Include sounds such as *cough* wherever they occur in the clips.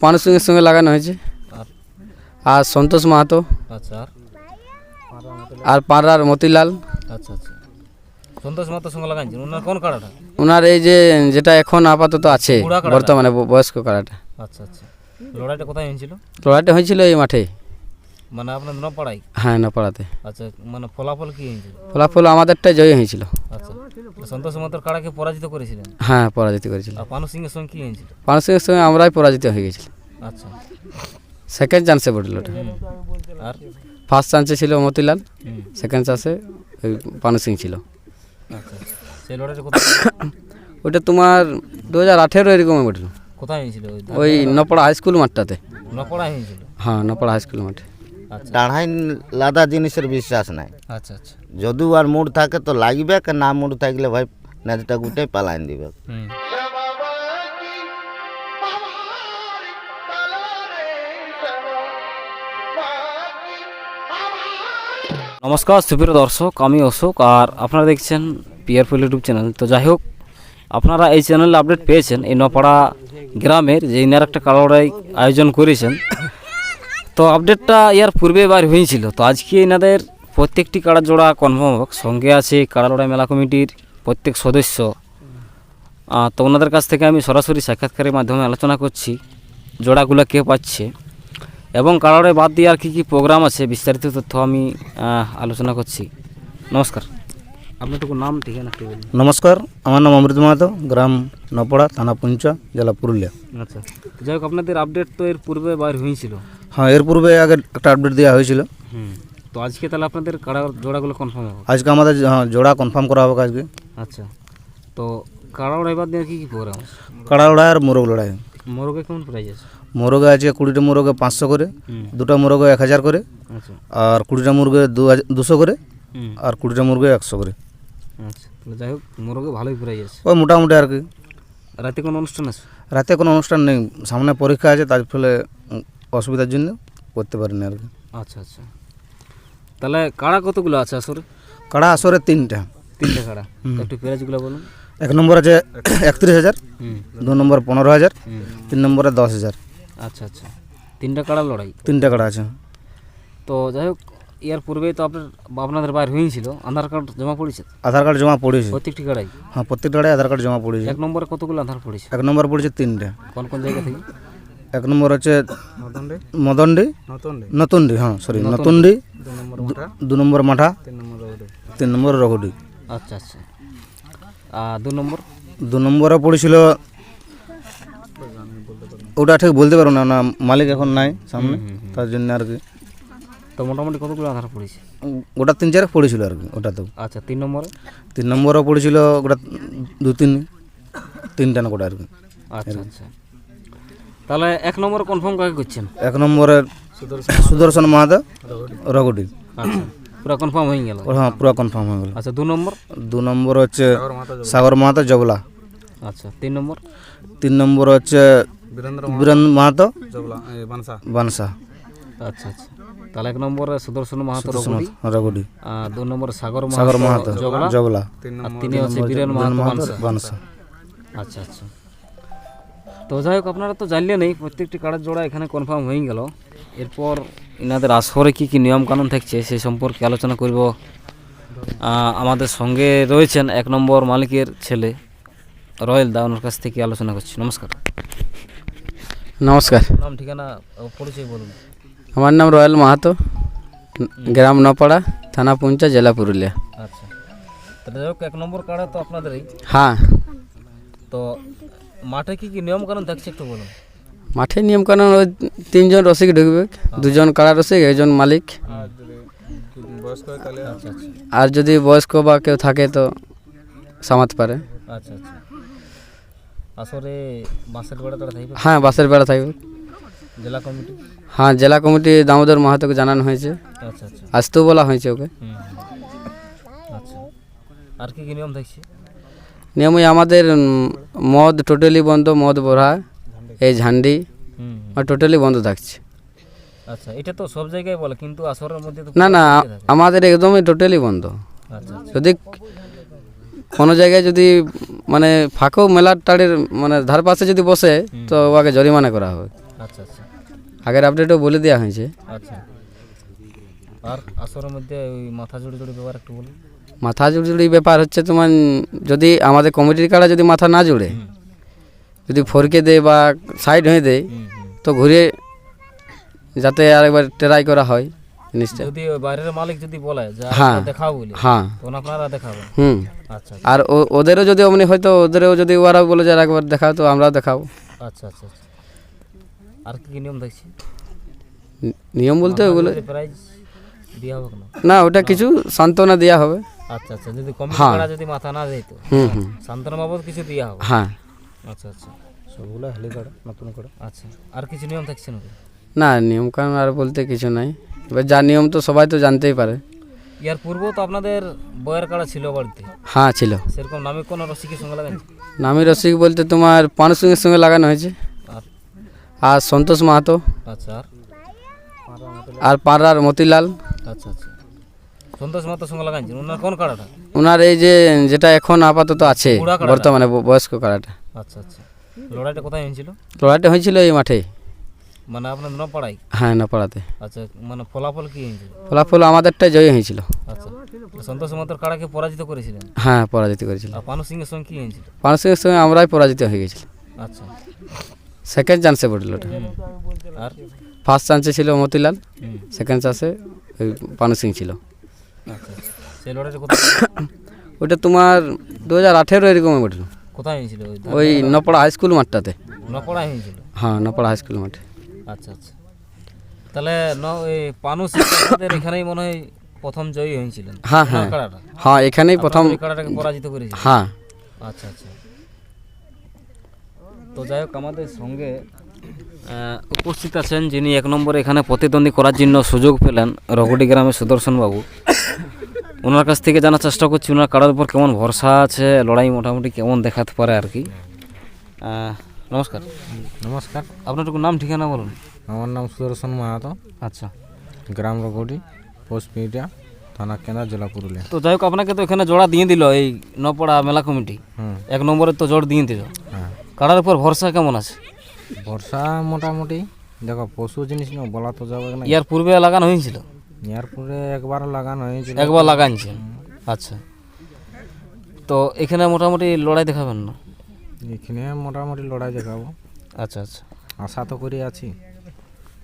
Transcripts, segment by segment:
পানুর সঙ্গে সঙ্গে লাগানো হয়েছে। আর? সন্তোষ মাহাতো। আচ্ছা আর? পাড়ার মতিলাল। আচ্ছা আচ্ছা। সন্তোষ মাতার সঙ্গে লাগাইছেন? ওনার কোন কাড়াটা? ওনার এই যে যেটা এখন আপাতত আছে বর্তমানে বয়স্ক কাড়াটা। আচ্ছা আচ্ছা। লড়াইটা কোথায় হয়েছিল? লড়াইটা হয়েছিল এই মাঠে। মানে আপনার হ্যাঁ নপাড়াতে। আচ্ছা মানে ফলাফল কি হয়েছিল? ফলাফল আমাদেরটাই জয় হয়েছিল। সন্তোষ মাতার কাড়াকে পরাজিত করেছিলেন? হ্যাঁ পরাজিত করেছিল। আর পানু সিংয়ের সঙ্গে কি হয়েছিল? পানুর সঙ্গে সঙ্গে আমরাই পরাজিত হয়ে গেছিল আচ্ছা। সেকেন্ড চান্সে পড়ল ওটা। আর? ফার্স্ট চান্সে ছিল মতিলাল। সেকেন্ড চান্সে ওই পানু সিং ছিল। আচ্ছা। সেই লড়াইটা ওটা তোমার দু হাজার আঠেরো এরকম উঠল কোথায় হয়েছিল ওই নপড়া হাই স্কুল মাঠটাতে। নকড়া হয়েছিল? হ্যাঁ নপড়া হাই স্কুল মাঠে। আচ্ছা। লাদা জিনিসের বিশ্বাস নাই। আচ্ছা আচ্ছা। যদিও আর মুড থাকে তো লাগবে কে না মুড থাকলে ভাই নেজটা গুটে পালাইন দিবে। নমস্কার সুপ্রিয় দর্শক আমি অশোক আর আপনারা দেখছেন পিয়ারফুল ইউটিউব চ্যানেল তো যাই হোক আপনারা এই চ্যানেলে আপডেট পেয়েছেন এই নপাড়া গ্রামের যে ইনার একটা কালোড়াই আয়োজন করেছেন। তো আপডেটটা ইয়ার পূর্বে বার হয়েছিল। তো আজকে এনাদের প্রত্যেকটি কাড়া জোড়া কনফার্ম হোক সঙ্গে আছে কাড়ালড়াই মেলা কমিটির প্রত্যেক সদস্য। তো ওনাদের কাছ থেকে আমি সরাসরি সাক্ষাৎকারের মাধ্যমে আলোচনা করছি জোড়াগুলো কে পাচ্ছে। এবং কারোরে বাদ দিয়ে আর কী কী প্রোগ্রাম আছে বিস্তারিত তথ্য আমি আলোচনা করছি। নমস্কার। আপনারটুকু নাম ঠিকানা বলুন। নমস্কার আমার নাম অমৃত মাহাতো গ্রাম নপড়া থানা পুঞ্চা জেলা পুরুলিয়া। আচ্ছা যাই হোক আপনাদের আপডেট তো এর পূর্বে বার হয়েছিল? হ্যাঁ এর পূর্বে আগে একটা আপডেট দেওয়া হয়েছিল। হুম। তো আজকে তাহলে আপনাদের কাড়া জোড়াগুলো কনফার্ম হবে? আজকে আমাদের হ্যাঁ, জোড়া কনফার্ম করা হবে আজকে। আচ্ছা। তো কাড়া ওড়াই বাদ দিয়ে কী কী প্রোগ্রাম আছে কাড়া লড়াই আর মোরগ লড়াই। মোরগে কেমন প্রাইজ আছে? মোরগে আছে কুড়িটা মোরগে পাঁচশো করে হুম। দুটা মোরগে এক হাজার করে আচ্ছা। আর কুড়িটা মুরগে দু হাজার দুশো করে হুম। আর কুড়িটা মুরগে একশো করে। আচ্ছা তাহলে যাই হোক মোরগে ভালোই প্রাইজ আছে। ওই মোটামুটি আর কি। রাতে কোনো অনুষ্ঠান আছে? রাতে কোনো অনুষ্ঠান নেই সামনে পরীক্ষা আছে তার ফলে উম, অসুবিধার জন্য করতে পারিনি আর কি। আচ্ছা আচ্ছা। তাহলে কাড়া কতগুলো আছে আসরে? কাড়া আসরে তিনটা। তিনটে কাড়া। একটু প্রাইজগুলো বলুন। এক নম্বর আছে একত্রিশ হাজার দু নম্বর পনেরো হাজার তিন নম্বরে দশ হাজার। আচ্ছা আচ্ছা। তিনটা কাড়া লড়াই। তিনটা কাড়া আছে। তো যাই হোক ইয়ার পূর্বেই তো আপনার আপনাদের বাইর হয়েছিল আধার কার্ড জমা পড়েছে? আধার কার্ড জমা পড়েছে। প্রত্যেকটি কাড়াই? হ্যাঁ প্রত্যেকটা কাড়ায় আধার কার্ড জমা পড়েছে। এক নম্বরে কতগুলো আধার পড়েছে? এক নম্বর পড়েছে তিনটে। কোন কোন জায়গা থেকে? এক নম্বর হচ্ছে মদনডি? নতুনডি। হ্যাঁ সরি নতুনডি দু- নম্বর মাঠা? তিন নম্বর রঘুডি আচ্ছা আচ্ছা। আর দু নম্বর? দু নম্বরে পড়েছিল ওটা ঠিক বলতে পারব না না মালিক এখন নাই সামনে তার জন্য আর কি। তো মোটামুটি কতগুলো আধার পড়েছে? ওটা তিন চার পড়েছিল আর কি ওটা তো। আচ্ছা তিন নম্বরে? তিন নম্বরও পড়েছিল ওটা দু তিন তিনটা না কোটা আর কি। আচ্ছা আচ্ছা। তাহলে এক নম্বর কনফার্ম কাকে করছেন? এক নম্বরে সুদর্শন মাহাতো। রঘুডি আচ্ছা। পুরো কনফার্ম হয়ে গেল। ও হ্যাঁ পুরো কনফার্ম হয়ে গেল। আচ্ছা দু নম্বর? দু নম্বর হচ্ছে সাগর মাহাতো জবলা আচ্ছা তিন নম্বর? তিন নম্বর হচ্ছে বীরেন্দ্র মাহাতো। বানসা। আচ্ছা আচ্ছা। তাহলে এক নম্বরে সুদর্শন মাহাতো রঘুডি রঘুডি আর দু নম্বরে সাগর সাগর মাহাতো মাহাতো। জগলা। জবলা আর তিনি হচ্ছে বীরেন মাহাতো বানসা। বানসা। আচ্ছা আচ্ছা। তো যাই হোক আপনারা তো জানলে নেই প্রত্যেকটি কার্ডের জোড়া এখানে কনফার্ম হয়ে গেল। এরপর ইনাদের আসরে কী কী নিয়ম কানুন থাকছে সে সম্পর্কে আলোচনা করব। আমাদের সঙ্গে রয়েছেন এক নম্বর মালিকের ছেলে রয়েল দা ওনার কাছ থেকে আলোচনা করছি। নমস্কার। নমস্কার। নাম ঠিকানা পরিচয় বলুন। আমার নাম রয়্যাল মাহাতো গ্রাম নপাড়া থানা পুঞ্চা জেলা পুরুলিয়া। আচ্ছা। তাহলে যাই হোক এক নম্বর কার্ডে তো আপনাদেরই। হ্যাঁ। তো মাঠে কি কি নিয়ম কানুন থাকছে একটু বলুন। মাঠে নিয়ম কানুন ওই তিনজন রসিক ঢুকবে দুজন কাড়া রসিক একজন মালিক। আচ্ছা আচ্ছা আর যদি বয়স্ক বা কেউ থাকে তো সামাতে পারে। আচ্ছা আচ্ছা হ্যাঁ বাসের বেড়া থাকবে। জেলা কমিটি? হ্যাঁ জেলা কমিটি দামোদর মাহাতোকে জানানো হয়েছে। আচ্ছা আচ্ছা। আসতেও বলা হয়েছে ওকে। আচ্ছা। আর কি নিয়ম থাকছে? নিয়মই আমাদের মদ টোটালি বন্ধ মদ বড়া এই ঝান্ডি। টোটালি বন্ধ থাকছে। আচ্ছা এটা তো সব জায়গায় বলে কিন্তু আসরের মধ্যে তো না না আমাদের একদমই টোটালি বন্ধ। আচ্ছা আচ্ছা। যদি কোনো জায়গায় যদি মানে ফাঁকও মেলার টাড়ির মানে ধার পাশে যদি বসে তো ওকে জরিমানা করা হবে। আচ্ছা আচ্ছা। আগের আপডেটও বলে দেওয়া হয়েছে। আচ্ছা। আর আসরের মধ্যে ওই মাথা জুড়ে জুড়ে ব্যাপার একটু বলুন। মাথা জুড়ি ব্যাপার হচ্ছে তোমার যদি আমাদের কমিটির কাড়া যদি মাথা না জুড়ে যদি ফরকে দেয় বা সাইড হয়ে দেয় তো ঘুরে যাতে আরেকবার ট্রাই করা হয় জিনিসটা। যদি বাইরের মালিক যদি বলে যে হ্যাঁ। দেখাও বলে হ্যাঁ। তখন আপনারা দেখাবেন? হুম। আচ্ছা। আর ওদেরও যদি অমনি হয়তো ওদেরও যদি ওরাও বলে যে আর একবার দেখাও তো আমরাও দেখাবো। আচ্ছা আচ্ছা আচ্ছা। আর কি নিয়ম দেখছি? নিয়ম বলতে ওগুলো প্রাইজ দেওয়া হবে না? ওটা কিছু সান্ত্বনা দেওয়া হবে। আচ্ছা আচ্ছা। যদি কমিটি হ্যাঁ। যদি মাথা না হুম হুম। সান্ত্বনা বাবদ কিছু দেওয়া হবে? হ্যাঁ। আচ্ছা আচ্ছা। সবগুলো হালি কাড়া নতুন কাড়া আচ্ছা। আর কিছু নিয়ম থাকছে না না নিয়ম কানুন আর বলতে কিছু নাই। এবার যা নিয়ম তো সবাই তো জানতেই পারে। ইয়ার পূর্বেও তো আপনাদের বয়ের কাড়া ছিল বাড়িতে? হ্যাঁ ছিল। সেরকম নামে কোনো রসিকের সঙ্গে লাগান? নামি রসিক বলতে তোমার পানসিংয়ের সঙ্গে লাগানো হয়েছে। আর সন্তোষ মাহাতো। আচ্ছা আর? আর পাড়ার মতিলাল। আচ্ছা আচ্ছা। সন্তোষ সঙ্গে লাগাইছেন ওনার কোন কাড়াটা? ওনার এই যে যেটা এখন আপাতত আছে বর্তমানে বয়স্ক কাড়াটা। আচ্ছা আচ্ছা। লড়াইটা কোথায় হয়েছিল? লড়াইটা হয়েছিল এই মাঠে। মানে আপনার হ্যাঁ না পাড়াতে আচ্ছা মানে ফলাফল কি হয়েছিল? ফলাফল আমাদেরটাই জয় হয়েছিল। আচ্ছা সন্তোষ মাতার কাড়াকে পরাজিত করেছিলেন? হ্যাঁ পরাজিত করেছিল। আর পানু সিংয়ের সঙ্গে কি হয়েছিল? পানসিংয়ের সঙ্গে আমরাই পরাজিত হয়ে গেছিল আচ্ছা। সেকেন্ড চান্সে পড়ল ওটা। আর? ফার্স্ট চান্সে ছিল মতিলাল। সেকেন্ড চান্সে পানু সিং ছিল। ওটা তোমার দু হাজার আঠেরো এরকম উঠল কোথায় হয়েছিল ওই নপড়া হাই স্কুল মাঠটাতে। নপড়ায় হয়েছিল? হ্যাঁ নপড়া হাই স্কুল মাঠে। আচ্ছা আচ্ছা। তাহলে পানু সিং এখানেই মনে হয় প্রথম জয়ী হয়েছিলেন। হ্যাঁ হ্যাঁ। হ্যাঁ এখানেই প্রথম কাড়াটাকে পরাজিত করেছিল? হ্যাঁ। আচ্ছা আচ্ছা। তো যাই হোক আমাদের সঙ্গে উপস্থিত আছেন যিনি এক নম্বরে এখানে প্রতিদ্বন্দ্বী করার জন্য সুযোগ পেলেন রঘুটি গ্রামের সুদর্শন বাবু। ওনার কাছ থেকে জানার চেষ্টা করছি ওনার কাড়ার উপর কেমন ভরসা আছে লড়াই মোটামুটি কেমন দেখাতে পারে আর কি। নমস্কার। নমস্কার। আপনার নাম ঠিকানা বলুন। আমার নাম সুদর্শন মাহাতো। আচ্ছা। গ্রাম রঘুটি পোস্ট পিডিয়া থানা কেন্দ্র জেলা পুরুলিয়া। তো যাই হোক আপনাকে তো এখানে জোড়া দিয়ে দিল এই নপড়া মেলা কমিটি। হুম। এক নম্বরে তো জোর দিয়ে দিল। হ্যাঁ। কাড়ার উপর ভরসা কেমন আছে? বর্ষা মোটামুটি। দেখো পশু জিনিস না বলা তো যাবে না। ইয়ার পূর্বে লাগানো হয়েছিল? ইয়ার পূর্বে একবার লাগানো হয়েছিল। একবার লাগানছেন আচ্ছা। তো এখানে মোটামুটি লড়াই দেখাবেন না? এখানে মোটামুটি লড়াই দেখাবো। আচ্ছা আচ্ছা। আশা তো করে আছি।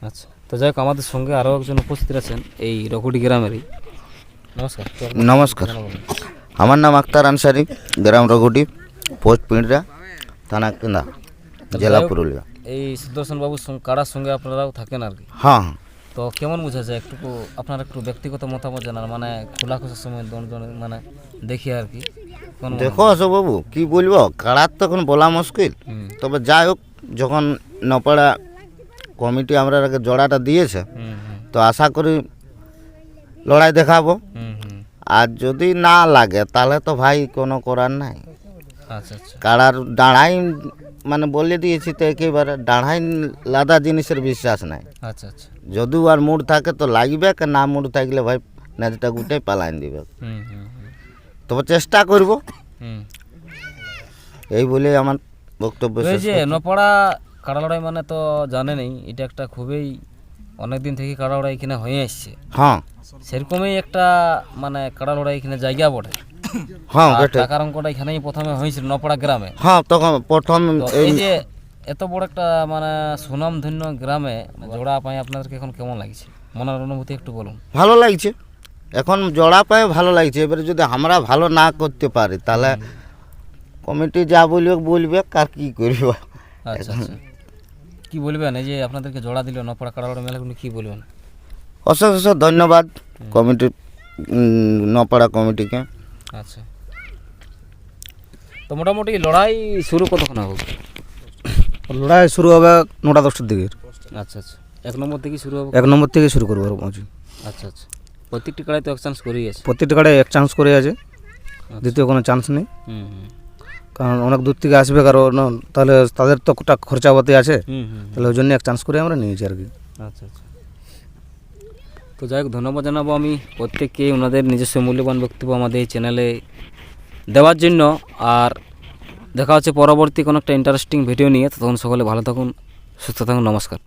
আচ্ছা। তো যাই হোক আমাদের সঙ্গে আরও একজন উপস্থিত আছেন এই রঘুটি গ্রামেরই। নমস্কার। নমস্কার। আমার নাম আক্তার আনসারি গ্রাম রঘুটি পোস্ট পিঁড়া থানা কেন্দা জেলা পুরুলিয়া। এই সুদর্শন সঙ্গে কারার সঙ্গে আপনারাও থাকেন আর কি? হ্যাঁ। তো কেমন বুঝেছে? একটু আপনার একটু ব্যক্তিগত মতামত জানার মানে খোলা খোঁজার সময় দৌড় মানে দেখি আর কি। দেখো বাবু কি বলব? কাড়ার তো এখন বলা মুশকিল। তবে যাই হোক যখন নপাড়া কমিটি আমরা আগে জোড়াটা দিয়েছে তো আশা করি লড়াই দেখাবো। আর যদি না লাগে তাহলে তো ভাই কোনো করার নাই। কাড়ার ডাঁড়াই মানে বলে দিয়েছি তো একেবারে ডাঁড়াই লাদা জিনিসের বিশ্বাস নাই। আচ্ছা আচ্ছা। যদিও আর মুড থাকে তো লাগবে না মুড থাকলে ভাই নেজটা গুটাই পালাইন দিবে। তবে চেষ্টা করব। এই বলে আমার বক্তব্য যে। নপড়া কাড়া লড়াই মানে তো জানেনই এটা একটা খুবই অনেক দিন থেকে কাড়া লড়াই এখানে হয়ে আসছে। হ্যাঁ। সেরকমই একটা মানে কাড়া লড়াই এখানে জায়গা বটে। *coughs* হ্যাঁ টাকার অঙ্কটা এখানেই প্রথমে হয়েছিল নপড়া গ্রামে? হ্যাঁ তখন প্রথম এই যে এত বড় একটা মানে সুনামধন্য গ্রামে জোড়া পাই আপনাদেরকে এখন কেমন লাগছে? মনের অনুভূতি একটু বলুন। ভালো লাগছে। এখন জড়া পায়ে ভালো লাগছে। এবারে যদি আমরা ভালো না করতে পারি তাহলে কমিটি যা বলবে বলবে আর কি করবে? আচ্ছা আচ্ছা। কি বলবেন? এই যে আপনাদেরকে জোড়া দিল নপড়া কাড়া লড়াই মেলাগুলো কি বলবেন? অশেষ অশেষ ধন্যবাদ কমিটি নপাড়া কমিটিকে। আচ্ছা। তো মোটামুটি লড়াই শুরু কতক্ষণ হবে? লড়াই শুরু হবে নটা দশটার দিকে। আচ্ছা আচ্ছা। এক নম্বর থেকে শুরু হবে? এক নম্বর থেকে শুরু করব পৌঁছি আচ্ছা আচ্ছা। প্রত্যেকটি কাড়াই তো এক চান্স করেই আছে। প্রত্যেকটা কাড়ে এক চান্স করে আছে। দ্বিতীয় কোনো চান্স নেই। কারণ অনেক দূর থেকে আসবে কারণ তাহলে তাদের তো খরচাপাতি আছে। তাহলে ওই জন্য এক চান্স করে আমরা নিয়েছি আর কি। আচ্ছা আচ্ছা। তো যাই হোক, ধন্যবাদ জানাব আমি প্রত্যেককে ওনাদের নিজস্ব মূল্যবান বক্তব্য আমাদের এই চ্যানেলে দেওয়ার জন্য। আর দেখা হচ্ছে পরবর্তী কোনো একটা ইন্টারেস্টিং ভিডিও নিয়ে। তখন সকলে ভালো থাকুন, সুস্থ থাকুন, নমস্কার।